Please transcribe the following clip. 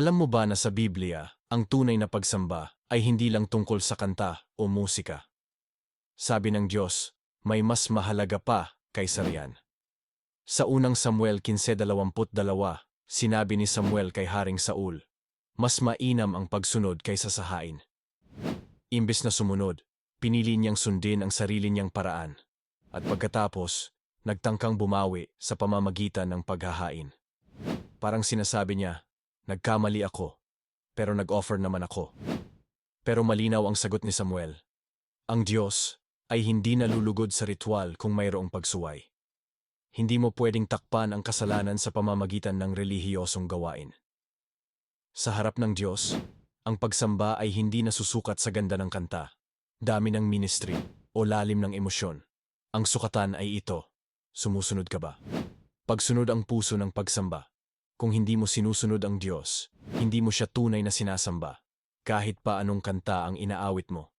Alam mo ba na sa Biblia, ang tunay na pagsamba ay hindi lang tungkol sa kanta o musika. Sabi ng Diyos, may mas mahalaga pa kaysa riyan. Sa unang Samuel 15.22, sinabi ni Samuel kay Haring Saul, mas mainam ang pagsunod kaysa sa hain. Imbes na sumunod, pinili niyang sundin ang sarili niyang paraan. At pagkatapos, nagtangkang bumawi sa pamamagitan ng paghahain. Parang sinasabi niya, nagkamali ako, pero nag-offer naman ako. Pero malinaw ang sagot ni Samuel. Ang Diyos ay hindi nalulugod sa ritual kung mayroong pagsuway. Hindi mo pwedeng takpan ang kasalanan sa pamamagitan ng relihiyosong gawain. Sa harap ng Diyos, ang pagsamba ay hindi nasusukat sa ganda ng kanta, dami ng ministry, o lalim ng emosyon. Ang sukatan ay ito. Sumusunod ka ba? Pagsunod ang puso ng pagsamba. Kung hindi mo sinusunod ang Diyos, hindi mo siya tunay na sinasamba, kahit pa anong kanta ang inaawit mo.